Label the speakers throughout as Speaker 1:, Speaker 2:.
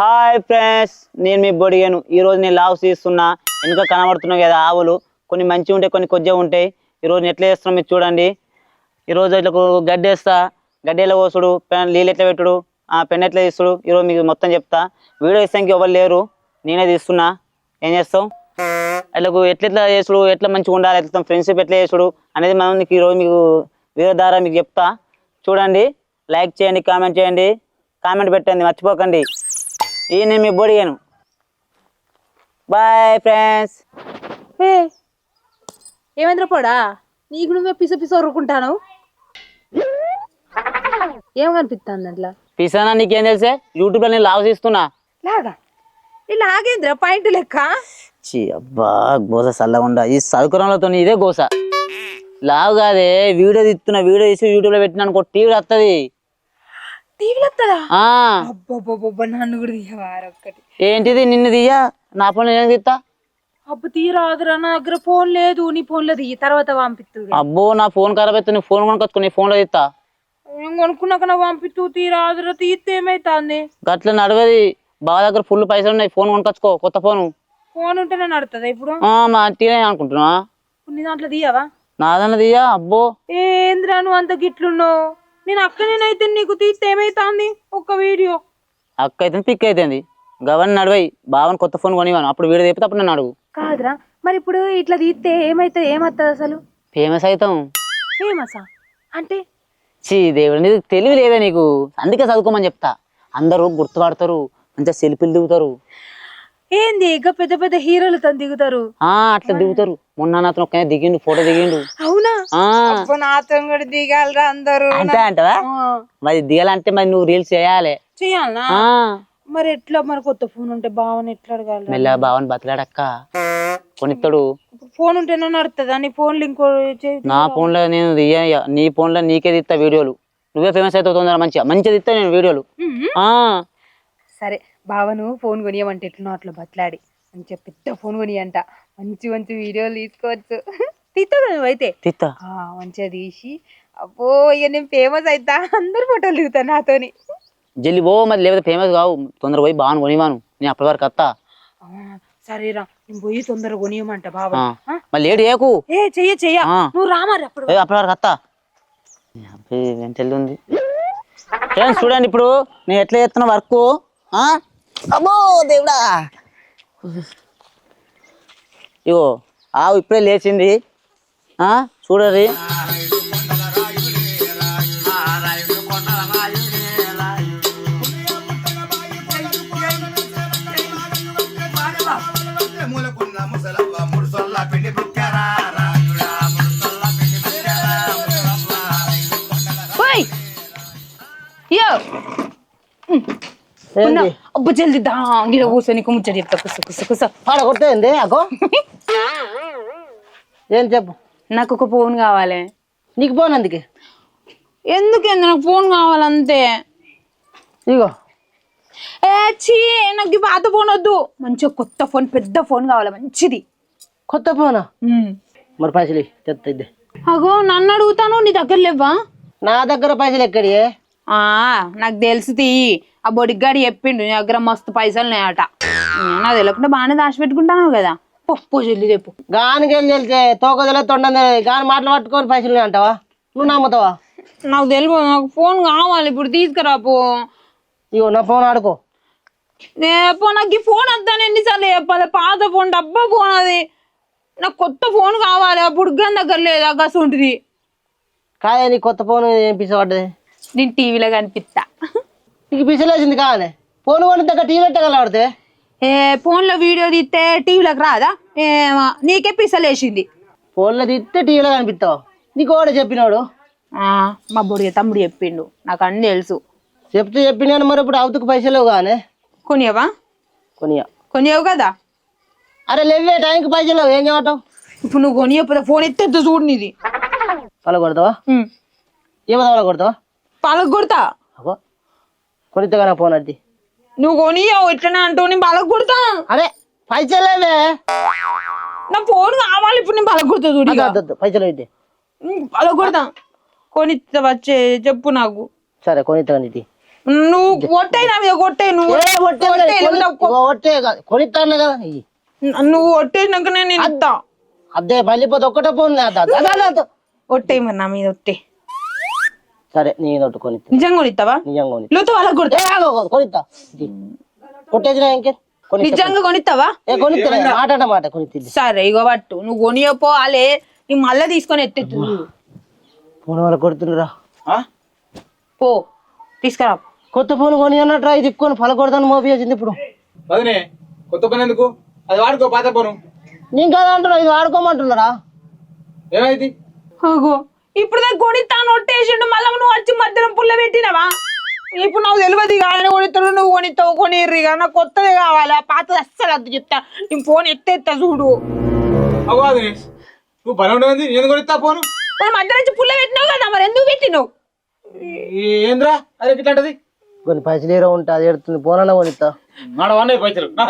Speaker 1: Hi friends నేను మీ బొడిగాను. ఈ రోజు నేను లావ్స్ తీస్తున్నా వెనుక కనబడుతున్నావు కదా ఆవులు. కొన్ని మంచిగా ఉంటాయి కొన్ని కొద్దిగా ఉంటాయి. ఈ రోజు ఎట్లా చేస్తున్నాం మీరు చూడండి. ఈ రోజు ఇట్లా గడ్డి వేస్తా. గడ్డి ఎలా కోసుడు? పెన్ నీళ్ళు ఎట్లా పెట్టుడు? ఆ పెన్ ఎట్లా తీస్తుడు ఈరోజు మీకు మొత్తం చెప్తా. వీడియో ఇస్తానికి ఎవరు లేరు. నేనే తీస్తున్నా. ఏం చేస్తాం అట్లా ఎట్లా చేసుడు? ఎట్లా మంచిగా ఉండాలి? ఎట్లా ఫ్రెండ్షిప్ ఎట్లా చేసుడు? అనేది మనం మీకు ఈరోజు మీకు వీడియో ద్వారా మీకు చెప్తా. చూడండి. లైక్ చేయండి కామెంట్ చేయండి. కామెంట్ పెట్టండి మర్చిపోకండి. ఈ నేను మీ బొడిగాను. Bye friends.
Speaker 2: ఏ ఏమైందిరా పోడా? నీకు నువ్వే పిస పిస ఒరుకుంటాను ఏం కనిపిస్తుంది అట్లా
Speaker 1: పిసానా నీకేం తెలిసే? యూట్యూబ్లో నేను లావ్ తీస్తున్నా.
Speaker 2: లాగా? ఆగేంద్రా పాయింట్ లెక్క?
Speaker 1: చి అబ్బా గోస చల్లగా ఉండ. ఈ చదువుకురంలో ఇదే గోస. లావు కాదే వీడియో తీస్తున్నా వీడియో తీసి యూట్యూబ్లో పెట్టినా అనుకో టీవీ వస్తుందా ఆ,
Speaker 2: అబ్బబ్బబ్బబ్బ నన్ను కూడా తీయవారు ఒక్కటి.
Speaker 1: ఏంటిది నిన్ను తీయా? నా ఫోన్ నేను తీస్తా
Speaker 2: అబ్బ తీరాదురా నా దగ్గర ఫోన్ లేదు నీ ఫోన్లో తీయి తర్వాత పంపిత్తు
Speaker 1: అబ్బో నా ఫోన్ ఖరాబ్ అయితే నీ ఫోన్ కొనుక్కొచ్చుకో నీ ఫోన్లో తీస్తా
Speaker 2: నేను కొనుక్కున్నాక నా పంపిత్తు తీరాదురా తీస్తే ఏమైతుంది?
Speaker 1: గట్ల నడవది బావ దగ్గర ఫుల్ పైసలు ఉన్నాయి ఫోన్ కొనుక్కొచ్చుకో కొత్త ఫోను.
Speaker 2: ఫోన్ ఉంటేనే నడుతుందా ఇప్పుడు?
Speaker 1: ఆ, మా అంటీనే అనుకుంటున్నా.
Speaker 2: నీ దాంట్లో తీయవా?
Speaker 1: నాదన్న తీయా అబ్బో.
Speaker 2: ఏంద్రా నువ్వు అంత గిట్లున్నావు? నేను అక్కనేనైతే నీకు తీస్తే ఏమైతుంది? ఒక్క వీడియో.
Speaker 1: అక్క అయితే పిక్ అయిపోయింది గవర్న నడివాయి బావని కొత్త ఫోన్ కొనివాను అప్పుడు వీడియో తెప్పితే అప్పుడు నన్ను అడుగు.
Speaker 2: కాదురా. మరి ఇప్పుడు ఇట్లా తీస్తే ఏమైతే ఏమవుతుంది అసలు?
Speaker 1: ఫేమస్ అవుతాం
Speaker 2: ఫేమసా అంటే?
Speaker 1: చీ దేవుడు నీకు తెలివి లేదా నీకు? అందుకే చదువుకోమని చెప్తా. అందరూ గుర్తుపడతారు. మంచిగా సెల్ఫీలు దిగుతారు.
Speaker 2: ఏంది? ఇక పెద్ద పెద్ద హీరోలు తను దిగుతారు.
Speaker 1: ఆ అట్లా దిగుతారు. మొన్న నాతో ఒక్క దిగిండు ఫోటో దిగిండు.
Speaker 2: అవునా? నాతో కూడా దిగాలరా అందరూ.
Speaker 1: అంటే అంటవా? మరి దిగాలంటే మరి నువ్వు రీల్స్ చేయాలి.
Speaker 2: చెయ్యాలనా
Speaker 1: ఆ.
Speaker 2: మరి ఎట్లా మరి కొత్త ఫోన్ ఉంటే బావని ఎట్లా అడగాలి
Speaker 1: మెల్ల బావని బతలాడక్క కొనిస్తాడు
Speaker 2: ఫోన్ ఉంటేనే నడుతుందా నీ ఫోన్ లింక్
Speaker 1: నా ఫోన్లో నేను తీయ నీ ఫోన్లో నీకే తీస్తా వీడియోలు. నువ్వే ఫేమస్ అయితే మంచిగా. మంచిగా తీస్తా నేను వీడియోలు.
Speaker 2: సరే బావను ఫోన్ కొనియమంటే ఎట్లనో అట్లా బతలాడి. మంచిగా పెద్ద ఫోన్ కొనియంట. మంచి మంచి వీడియోలు తీసుకోవచ్చు. తీస్తావు నువ్వైతే
Speaker 1: తీస్తా
Speaker 2: ఆ, మంచిగా తీసి. అబ్బో ఇక నేను ఫేమస్ అవుతా అందరు ఫోటోలు దిగుతా నాతోని.
Speaker 1: జల్లి పో మరి లేకపోతే ఫేమస్ కావు. తొందర పోయి బావని కొనివాను నేను అప్పటి వరకు వస్తా
Speaker 2: ఆ, సరేరా నేను పోయి తొందరగా కొనియమంట
Speaker 1: ఆ. మరి లేడు ఏకు
Speaker 2: ఏ చెయ్య చెయ్య.
Speaker 1: ఆ.
Speaker 2: నువ్వు రామారి అప్పుడు
Speaker 1: ఏ, అప్పటి వరకు తెల్లి ఉంది ఫ్రెండ్స్ చూడండి ఇప్పుడు నేను ఎట్లా చేస్తున్నా వర్క్. అబ్బో దేవుడా. ఇగో ఆవు ఇప్పుడే లేచింది. చూడరి.
Speaker 2: అబ్బో జల్ది దా. గిడ కూర్చో నీకు ముచ్చట చెప్తా. కూర్చో కూర్చో కూర్చో.
Speaker 1: ఆడ కొట్టేంది అగో. ఏం చెప్పు?
Speaker 2: నాకు ఒక ఫోన్ కావాలి.
Speaker 1: నీకు పోను అందుకే
Speaker 2: ఎందుకేంది నాకు ఫోన్ కావాలంతే
Speaker 1: ఇగో.
Speaker 2: ఏ చీ నాకు ఈ పాత ఫోన్ వద్దు. మంచిగా కొత్త ఫోన్ పెద్ద ఫోన్ కావాలి మంచిది.
Speaker 1: కొత్త ఫోనా? మరి పైసలు చెప్తా ఇద్దే.
Speaker 2: అగో నన్ను అడుగుతాను నీ దగ్గర లేవా
Speaker 1: నా దగ్గర పైసలు ఎక్కడి
Speaker 2: ఆ నాకు తెలుసు తీ. ఆ బొడిగాడు చెప్పిండు నీ దగ్గర మస్తు పైసలు ఉన్నాయట నాకు తెలియకుండా బాగానే దాచిపెట్టుకుంటాను కదా. చెల్లి రేపు.
Speaker 1: గానికి వెళ్తే తోకదల తొండంది గాని మాటలు పట్టుకొని పైసలు అంటావా? నువ్వు నమ్ముతావా?
Speaker 2: నాకు తెలియదు నాకు ఫోన్ కావాలి ఇప్పుడు తీసుకురా పో.
Speaker 1: ఇగో నా ఫోన్ ఆడుకో.
Speaker 2: రేపు నాకు ఈ ఫోన్ వద్దాను ఎన్నిసార్లు చెప్పాలి? పాత ఫోన్ డబ్బా ఫోన్ అది. నాకు కొత్త ఫోన్ కావాలి ఆ బుడ్గన్ దగ్గర లేదా గస ఉంటుంది.
Speaker 1: కాదే నీ కొత్త ఫోన్ ఏం పిసపడ్డది
Speaker 2: నేను టీవీలో కనిపిస్తా.
Speaker 1: నీకు పిసలేసింది కావాలి. ఫోన్ కొని దగ్గర టీవీ పెట్టగలవాడితే
Speaker 2: ఏ ఫోన్లో వీడియో తీస్తే టీవీలోకి రాదా? ఏమో నీకే పిసలేసింది
Speaker 1: ఫోన్లో తీస్తే టీవీలో కనిపిస్తావు. నీకు కూడా చెప్పినాడు?
Speaker 2: మా బొడిగ తమ్ముడు చెప్పిండు. నాకు అన్ని తెలుసు.
Speaker 1: చెప్తే చెప్పినాను మరి ఇప్పుడు అవతకు పైసలు కానీ?
Speaker 2: కొనియవా?
Speaker 1: కొనియా.
Speaker 2: కొనియవు కదా?
Speaker 1: అరే లేవే టైంకి పైసలు ఏం చేయమంటావు?
Speaker 2: ఇప్పుడు నువ్వు కొనియకపోతే ఫోన్ ఎత్తేద్దు చూడు నీది.
Speaker 1: పల కొడతావా? ఏమో పల కొడతావా?
Speaker 2: పలక కొడతా?
Speaker 1: అగో కొనితే కానీ ఫోన్ అది
Speaker 2: నువ్వు కొనియవు ఇట్లనే అంటావు నేను పలక కొడతా
Speaker 1: అరే పైసలు లేవే.
Speaker 2: నా ఫోన్ కావాలి ఇప్పుడు నేను పలక కొడతా చూడు ఇక.
Speaker 1: వద్దు, పైసలు అయితే
Speaker 2: ఉమ్, పలక కొడతా కొనిస్తా వచ్చే చెప్పు నాకు.
Speaker 1: సరే కానీ ఇది
Speaker 2: నువ్వు కొట్టే నా మీద కొట్టే నువ్వు
Speaker 3: ఏ ఒట్టే
Speaker 2: కొట్టే,
Speaker 3: కాదు, కొని-
Speaker 2: నువ్వు
Speaker 3: ఇగో ఒట్టే కాదు, కొనిస్తాను కదా ఇయ్యి.
Speaker 2: నువ్వు కొట్టేసినాకనే నేను ఇద్దా
Speaker 3: అదే మళ్ళీపోతే ఒక్కటే ఫోన్
Speaker 2: ఒట్టే మరి నా మీద ఒట్టే
Speaker 3: సరే నేను ఒకటి కొనిస్తా
Speaker 2: నిజంగా కొనిస్తావా
Speaker 3: నిజంగా కొని
Speaker 2: లేకపోతే వాళ్ళకి కొడతా.
Speaker 3: కొనిస్తా. కొట్టేసినా ఇంకే?
Speaker 2: నిజంగా కొనిస్తావా
Speaker 3: ఏ కొనిస్తా మాట మాట కొనిస్తుంది
Speaker 2: సరే ఇగో పట్టు. నువ్వు కొనియపోవాలే నీ మళ్ళా తీసుకొని ఎత్తెత్తు.
Speaker 3: ఫోన్ వల్ల కొడుతుండ్రా.
Speaker 2: పో. తీసుకురా.
Speaker 3: కొత్త ఫోన్ కొని అన్నట్టు ఇది తిప్పుకొని ఫల కొడతాను మోపి వచ్చింది ఇప్పుడు.
Speaker 4: వదినే కొత్త పని ఎందుకు? అది వాడుకో పాత పోను
Speaker 3: నేను కదా అంటున్నా ఇది వాడుకోమంటున్నారా?
Speaker 4: ఏమైంది?
Speaker 2: అగో ఇప్పుడు దాకా కొనిస్తాను ఒట్టేసిండు మళ్ళీ నువ్వు వచ్చి మధ్యలో పుల్ల పెట్టినవా? ఇప్పుడు నాకు తెలియదు ఇక ఆయన కొనిస్తాడు నువ్వు కొనిస్తావు కొనిర్రు ఇక నాకు కొత్తది కావాలి ఆ పాతది అస్సలు అద్దు చెప్తా. నేను ఫోన్ ఎత్తేస్తా చూడు.
Speaker 4: అది నువ్వు బలం ఉండేది నేను కొనిస్తా పోను.
Speaker 2: మరి మధ్య నుంచి పుల్ల పెట్టినావు కదా మరి ఎందుకు పెట్టినావు?
Speaker 4: ఏంద్రా? ఇట్లాంటది.
Speaker 3: కొన్ని పైసలు ఏరో ఉంటే అది ఎడుతుంది ఫోన్ అన్న కొనిస్తా
Speaker 4: నాడ వన్ పైసలు. నా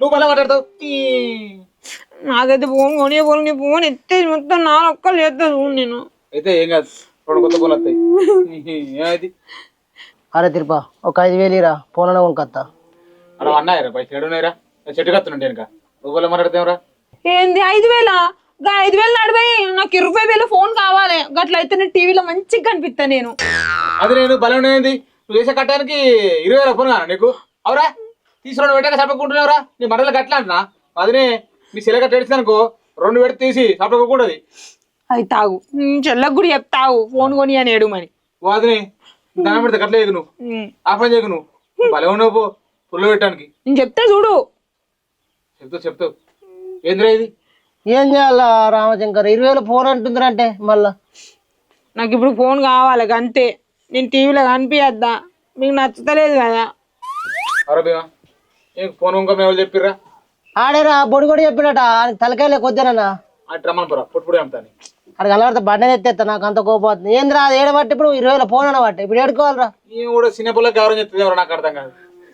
Speaker 4: నువ్వు బలం మాట్లాడతావు.
Speaker 2: నాకైతే ఫోన్ కొనియే ఫోన్ నీ ఫోన్ ఎత్తేసి మొత్తం నా ఒక్కలు చూడు నేను.
Speaker 4: అయితే ఏం కాదు రెండు కొత్త వస్తాయి.
Speaker 3: అరే తిరుపా ఒక ఐదు వేలు ఇరా అన్న కొనుక్కొస్తా
Speaker 4: మనం అన్నాయరా పైసలు ఎడునేరా చెట్టు కత్తుండే వెనక నువ్వు మాట్లాడతావురా
Speaker 2: ఏంది ఐదు వేల? గా ఐదు వేలు నడిపోయి నాకు ఇరవై వేల ఫోన్ కావాలి. గట్ల అయితే నేను టీవీలో మంచిగా కనిపిస్తా నేను.
Speaker 4: అది నేను బలం ఉండేది నువ్వు చేసే కట్టడానికి ఇరవై వేల ఫోన్ కానా నీకు? అవురా? తీసుకురావడం పెట్టాక చప్పకుంటున్నావురా నీ మండలి గట్ల అంటున్నా. అదినే మీ శిల కట్ట ఏడిచిందనుకో రెండు పెడితే తీసి చప్పకూడదు
Speaker 2: అది తాగు. చెల్లకు కూడా చెప్తావు ఫోన్ కొని అని ఏడుమని
Speaker 4: ఓ అదినే దాని పెడితే కట్ల చేయకు నువ్వు. ఆ పని చేయకు నువ్వు. బలం ఉన్నావు పో పుల్ల పెట్టడానికి.
Speaker 2: నేను చెప్తా చూడు.
Speaker 4: చెప్తావు చెప్తావు ఏంద్రా ఇది?
Speaker 3: ఏం చేయాలా రామశంకర్? ఇరవై వేల ఫోన్ అంటుందిరా అంటే మళ్ళా.
Speaker 2: నాకు ఇప్పుడు ఫోన్ కావాలి అంతే నేను టీవీలో కనిపించద్దా మీకు నచ్చుతలేదు కదా?
Speaker 4: అరే భీమా ఏం ఫోన్ ఇంకా మేము చెప్పిర్రా?
Speaker 3: ఆడేరా బొడి కూడా చెప్పినట. తలకాయలే కొద్దిరన్నా అక్కడ కలబడితే బండి ఎత్తేస్తా నాకు అంత కోపం వస్తుంది. ఏంద్రా అది ఏడబట్టి ఇప్పుడు ఇరవై వేల ఫోన్ అన్నమాట. ఇప్పుడు ఏడుకోవాలరా.
Speaker 4: నాకు అర్థం కాదు.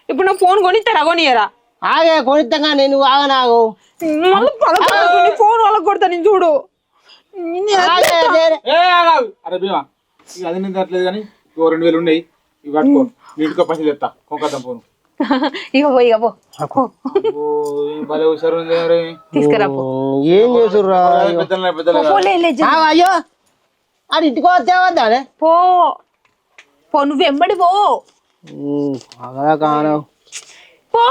Speaker 2: ఇప్పుడు నా ఫోన్ కొనిస్తారా కొనియరా?
Speaker 3: ఆగే కొనిస్తాగా నేను ఆగనాగు
Speaker 2: మళ్ళీ నీ ఫోన్ వాళ్ళకి కొడతా నేను చూడు. నేను
Speaker 3: ఆగే, అదే.
Speaker 4: ఏ ఆగాగు. అరే భీమా ఇక అది నేను తట్టలేదు కానీ రెండు వేలు ఉన్నాయి. ఇవి పట్టుకో నీటికో పైసలు చెప్తా కొంకద్దాం ఫోన్.
Speaker 2: ఇక పో ఇక పో. తీసుకురా పో
Speaker 3: ఏం
Speaker 2: పో, లే, జల్ది.
Speaker 3: అయ్యో. ఇంటికి
Speaker 2: పో. పో నువ్వు వెంబడి పో.
Speaker 3: అలా కాను.
Speaker 2: పో.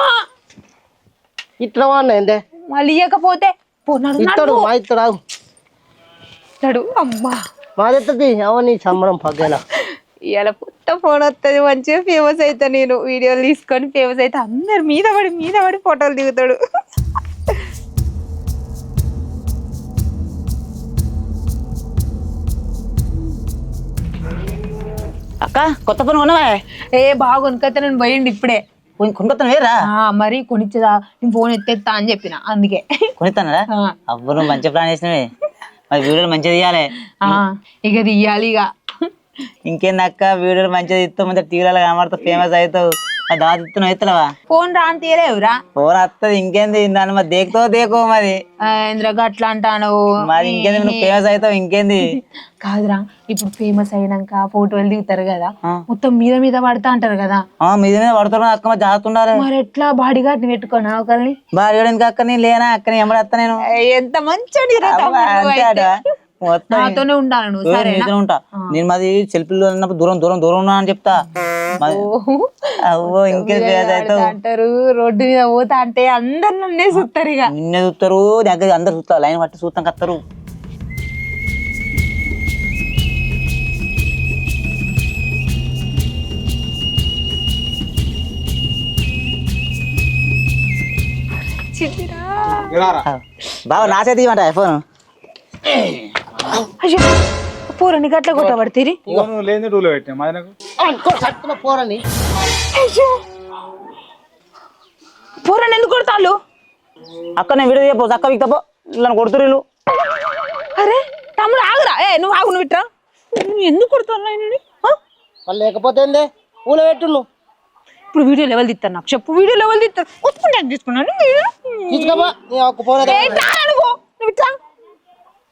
Speaker 3: ఇట్లా వాడినా
Speaker 2: మళ్ళీ ఇవ్వకపోతే పో నడు
Speaker 3: ఇస్తాడు
Speaker 2: నడు
Speaker 3: మా ఇస్తాడు.
Speaker 2: నడు అమ్మా.
Speaker 3: మా తెత్తది అవన్నీ సంబరం పగ్గేలా
Speaker 2: ఇవాళ పుట్ట ఫోన్ వస్తుంది మంచిగా ఫేమస్ అవుతా నేను. వీడియోలు తీసుకొని ఫేమస్ అయితే. అందరు మీద పడి మీద పడి ఫోటోలు దిగుతాడు.
Speaker 1: అక్క కొత్త ఫోన్ కొనవా
Speaker 2: ఏ బాగా నేను పోయిండు ఇప్పుడే.
Speaker 1: కొనుక్కొత్తాను వేరా
Speaker 2: మరి కొనిచ్చదా? నేను ఫోన్ ఎత్తేస్తా అని చెప్పిన. అందుకే.
Speaker 1: కొనిస్తానరా
Speaker 2: ఆ,
Speaker 1: అవ్వ నువ్వు మంచి ప్లాన్ చేసినవే. మరి వీడియోలు మంచిగా తీయాలి.
Speaker 2: ఇక తీయాలి ఇక.
Speaker 1: ఇంకేంది అక్క వీడియోలు మంచిగా తీస్తావు మంచిగా టీవీలలో కనబడతావు ఫేమస్ అవుతావు. ఎత్తలేవా?
Speaker 2: ఫోన్ రాని తీయలేవురా.
Speaker 1: ఫోన్ వస్తుంది ఇంకేంది? దాన్ని మరి దేకుతో దేకో మరి.
Speaker 2: ఇంద్రగా అట్లా అంటాను.
Speaker 1: మరి ఇంకేంది నువ్వు ఫేమస్ అవుతావు ఇంకేంది?
Speaker 2: కాదురా ఇప్పుడు ఫేమస్ అయినాక ఫోటోలు దిగుతారు కదా. మొత్తం మీద మీద పడతా అంటారు కదా.
Speaker 1: మీద మీద పడుతున్నావు అక్క మరి జాగ్రత్త ఉండాలి.
Speaker 2: మరి ఎట్లా బాడీ గార్డ్ని పెట్టుకోనా ఒకరిని?
Speaker 1: బాగా ఇంకా అక్క? నేను లేనా? అక్క నేను ఎమ్మడత్తా నేను.
Speaker 2: ఎంత మంచి.
Speaker 1: మొత్తం
Speaker 2: నాతోనే ఉండాలి నువ్వు
Speaker 1: నీతోనే ఉంటా. నేను మాది సెల్ఫీలో ఉన్నప్పుడు దూరం దూరం దూరం ఉన్నా అని చెప్తా. అవ్వో ఇంకేం
Speaker 2: అంటారు రోడ్డు మీద పోతా అంటే అందరు నన్నే చూస్తారు ఇక.
Speaker 1: నిన్నే చూస్తారు దగ్గర అందరు చూస్తారు లైన్ పట్టి చూస్తాం కత్తరు. బాబా నా చేతి ఇవ్వమంట ఫోన్
Speaker 2: అయ్యో పూరని గట్ల కొట్టబడితే
Speaker 4: ఫోన్ లేని టూలో పెట్టినా
Speaker 3: పోరని.
Speaker 2: అయ్యో పూరని ఎందుకు కొడతాళ్ళు?
Speaker 1: అక్క నేను వీడియో చెప్పు చక్క విక్తపో నన్ను కొడుతురు
Speaker 2: అరే తమ్ముడు ఆగురా. ఏ నువ్వు ఆగు నువ్వు ఇట్రా. నువ్వు ఎందుకు ఆయనని? ఆ?
Speaker 3: వాళ్ళు లేకపోతే ఏందే? ఊళ్ళో పెట్టు నువ్వు
Speaker 2: ఇప్పుడు వీడియో లెవెల్ తీస్తారు నాకు. చెప్పు వీడియో లెవెల్ తీస్తారు. వస్తుంటాను తీసుకున్నాను
Speaker 3: నీ ఒక్క
Speaker 2: రా నువ్వు? నువ్వు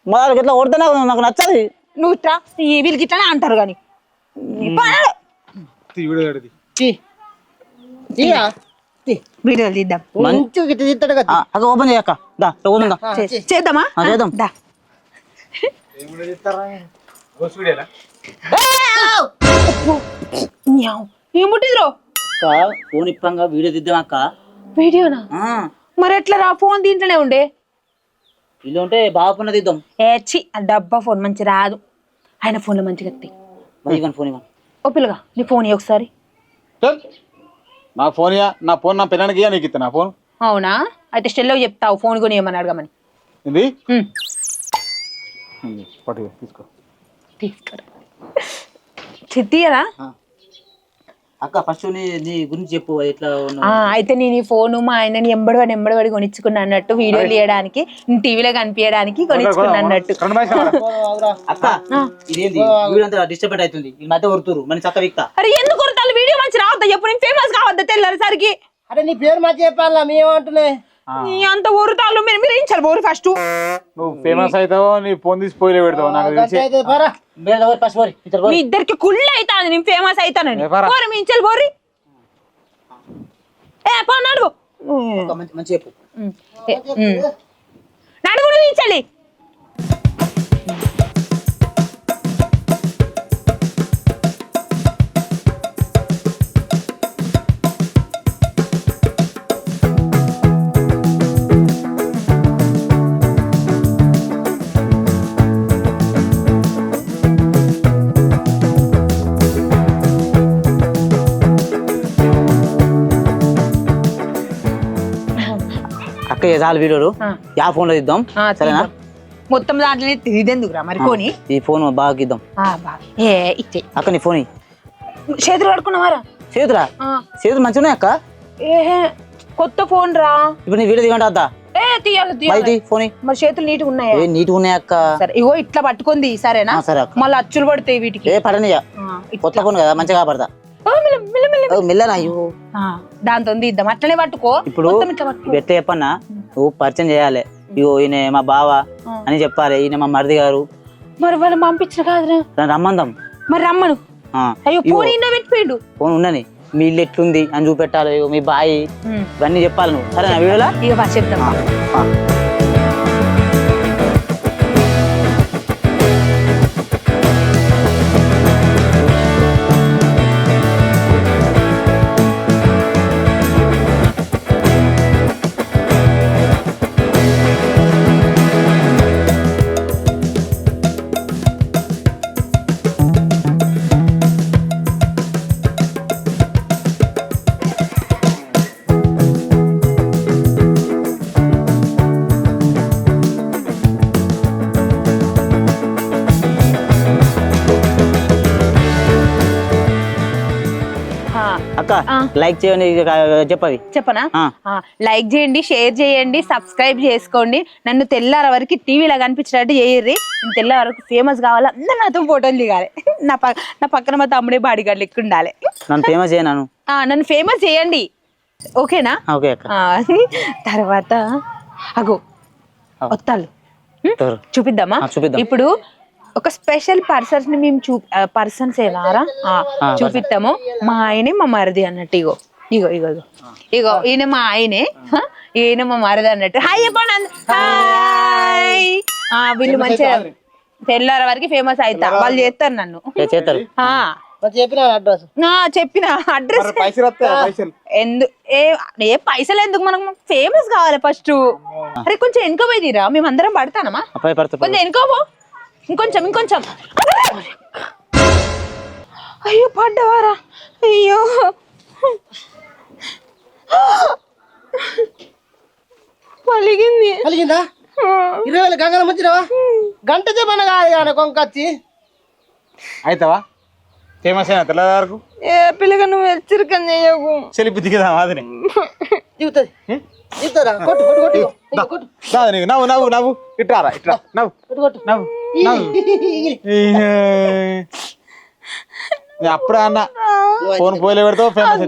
Speaker 1: మొదలు ఇట్లా కొడితే నాకు నాకు నచ్చదు.
Speaker 2: నువ్వు ఇట్రా ఈ వీళ్ళకి ఇట్లానే అంటారు కానీ. వీడియోలు తీద్దాం.
Speaker 3: మంచిగా తీస్తాడు కదా.
Speaker 1: అక్క ఓపెన్ చేయక్క దా
Speaker 2: చేద్దామా?
Speaker 1: చేద్దాం.
Speaker 2: దా.
Speaker 1: ఫోన్ ఇప్పంగా వీడియో దిద్దాం అక్క.
Speaker 2: వీడియోనా? మరి ఎట్లా రా? ఫోన్ దీంట్లోనే ఉండే.
Speaker 1: ఇల్లు ఉంటే బాగా పన్న దిద్దాం
Speaker 2: ఏ చి ఆ డబ్బా ఫోన్ మంచి రాదు. ఆయన ఫోన్లో మంచిగా ఎత్తాయి
Speaker 1: మరి ఫోన్ ఇవ్వండి.
Speaker 2: ఓ పిల్లగా నీ ఫోన్ ఇయ్యి ఒకసారి.
Speaker 4: చల్. నా ఫోన్ ఇయ్య నా ఫోన్ నా పిల్లలకి ఇయ్య నీకు ఇస్తా నా ఫోన్.
Speaker 2: అవునా? అయితే స్టెల్లో చెప్తావు ఫోన్ కొని ఏమని అడగమని.
Speaker 4: ఇది తీసుకో.
Speaker 2: తీసుకురా చిత్తీయరా
Speaker 1: అక్క ఫస్ట్ నీ నీ గురించి చెప్పు ఎట్లా ఉన్నావు?
Speaker 2: ఆ, అయితే నేను ఈ ఫోను మా ఆయనని ఎంబడివాడి ఎంబడివాడి కొనిచ్చుకున్నా అన్నట్టు వీడియోలు తీయడానికి టీవీలో కనిపించడానికి కొనిచ్చుకున్నా అన్నట్టు.
Speaker 1: అక్క ఇదేంది? వీడియో అంతా డిస్టర్బెంట్ అవుతుంది. ఈ మధ్య కొడుతురు మన చక్క విక్తా.
Speaker 2: అరే ఎందుకు కొడతారు? వీడియో మంచి రావద్దా? చెప్పు నేను ఫేమస్ కావద్దా తెల్లారిసరికి
Speaker 3: అరే నీ పేరు మంచి చెప్పాలా? మేమేమంటున్నాయి
Speaker 2: నీ అంత ఊరుతాళ్ళు మీరు మీరు ఏం చాలు ఊరు ఫస్ట్
Speaker 4: నువ్వు ఫేమస్ అవుతావో నీ ఫోన్ తీసి పోయిలే పెడతావు నాకు తెలిసి.
Speaker 3: అయితే పరా.
Speaker 1: మీరు ఫస్ట్ పోరి ఇద్దరు
Speaker 2: మీ ఇద్దరికి కుళ్ళు అవుతాను నేను ఫేమస్ అవుతానని.
Speaker 4: ఏ పరా.
Speaker 2: మీ ఇంచెలు పోరి. ఏ పో నడువు.
Speaker 1: మంచి మంచి చెప్పు.
Speaker 2: నడువు
Speaker 1: అక్క ఏ చాలు వీడియోలు.
Speaker 2: ఆ.
Speaker 1: యా ఫోన్లో ఇద్దాం సరేనా?
Speaker 2: మొత్తం దాంట్లోనే ఇదెందుకురా మరి కొని
Speaker 1: ఈ ఫోన్ బాగా ఇద్దాం.
Speaker 2: ఏ ఇచ్చే.
Speaker 1: అక్క నీ ఫోన్.
Speaker 2: చేతులు కడుకున్నావారా
Speaker 1: చేతురా. చేతులు మంచిగా ఉన్నాయి అక్క?
Speaker 2: ఏ కొత్త ఫోన్ రా
Speaker 1: ఇప్పుడు నీ వీడియో దిగండి అద్దా.
Speaker 2: ఏ తీయాలి తీయాలి.
Speaker 1: ఫోన్.
Speaker 2: మరి చేతులు నీట్గా ఉన్నాయా?
Speaker 1: ఏ నీట్గా ఉన్నాయి అక్క?
Speaker 2: సరే ఇగో ఇట్లా పట్టుకుంది సరేనా?
Speaker 1: సరే అక్క.
Speaker 2: మళ్ళీ అచ్చులు పడతాయి వీటికి.
Speaker 1: ఏ పడనియా. కొత్త ఫోన్ కదా మంచిగా కాపాడతా. మెల్లనా అయ్యో
Speaker 2: దాంతో ఇద్దాం. అట్లనే పట్టుకో.
Speaker 1: ఇప్పుడు ఎట్లా చెప్పన్నా? నువ్వు పరిచయం చేయాలి. ఇగో ఈయన మా బావ. అని చెప్పాలి. ఈయన మా మరిది గారు.
Speaker 2: మరి వాళ్ళు పంపించిన కాదురా.
Speaker 1: దాన్ని రమ్మందాం.
Speaker 2: మరి రమ్మను. అయ్యో ఫోన్ ఇన్న పెట్టిపోయిండు.
Speaker 1: ఫోన్ ఉండని మీ ఇల్లు ఎట్లుంది అని చూపెట్టాలి. మీ బాయి. ఇవన్నీ చెప్పాలి నువ్వు. సరేనా వీడియోలా?
Speaker 2: ఇక చెప్తాం
Speaker 1: అక్క. లైక్ చేయండి చెప్పవి
Speaker 2: చెప్పనా? లైక్ చేయండి షేర్ చేయండి సబ్స్క్రైబ్ చేసుకోండి. నన్ను తెల్లార వరకు టీవీలో కనిపించినట్టు చేయర్రి. నేను తెల్లార వరకు ఫేమస్ కావాలి? అందరు నాతో ఫోటోలు దిగాలి. నా నా పక్కన మా తమ్ముడే బాడీగార్డ్ లెక్క ఉండాలి.
Speaker 1: నన్ను ఫేమస్ చేయను
Speaker 2: ఆ, నన్ను ఫేమస్ చేయండి. ఓకేనా?
Speaker 1: ఓకే
Speaker 2: తర్వాత అగో వత్తాలు? చూపిద్దామా?
Speaker 1: చూపిద్దాం.
Speaker 2: ఇప్పుడు ఒక స్పెషల్ పర్సన్స్ని మేము చూ పర్సన్స్
Speaker 1: ఆ,
Speaker 2: చూపిస్తాము మా ఆయనే మా మరిది అన్నట్టు ఇగో ఇగో ఇగో ఇగో. ఇగో ఈయన మా ఆయనే? ఈయన మా మరిది అన్నట్టు. హాయ్ హాయ్ వీళ్ళు మంచిగా తెల్లార వరకు ఫేమస్ అవుతా వాళ్ళు చేస్తారు నన్ను.
Speaker 3: చెప్పిన అడ్రస్?
Speaker 2: ఆ, చెప్పిన అడ్రస్.
Speaker 4: పైసలు వస్తాయి? పైసలు?
Speaker 2: ఎందు ఏ ఏ పైసలు ఎందుకు మనకు? ఫేమస్ కావాలి ఫస్ట్ అరే కొంచెం వెనుక పోయిరా మేము అందరం పడతానమా?
Speaker 1: అబ్బాయి పడుతుంది
Speaker 2: కొంచెం వెనుక పో. ఇంకొంచెం ఇంకొంచెం. అయ్యో పడ్డవారా. అయ్యో. పలిగింది.
Speaker 3: కలిగిందా ఇరవై వేలు గంగల మంచిరావా గంట చెప్పన్న కాదు కొంకొచ్చి
Speaker 4: అవుతావా ఫేమస్ అయినా తెల్లవారి
Speaker 2: ఏ పిల్లగా నువ్వు హెచ్చరికం చేయకు.
Speaker 4: చెలిపి దిగదా అదిని
Speaker 3: దిగుతుంది. దిగుతుందా? కొట్టు కొట్టు కొట్టు.
Speaker 4: నవ్వు నవ్వు నవ్వు. ఇట్రారా ఇట్రా. నవ్వు
Speaker 3: కొట్టు కొట్టు
Speaker 4: నవ్వు నవ్వు. నేను అప్పుడే అన్న ఫోన్ పోయిలే పెడతావు ఫేమస్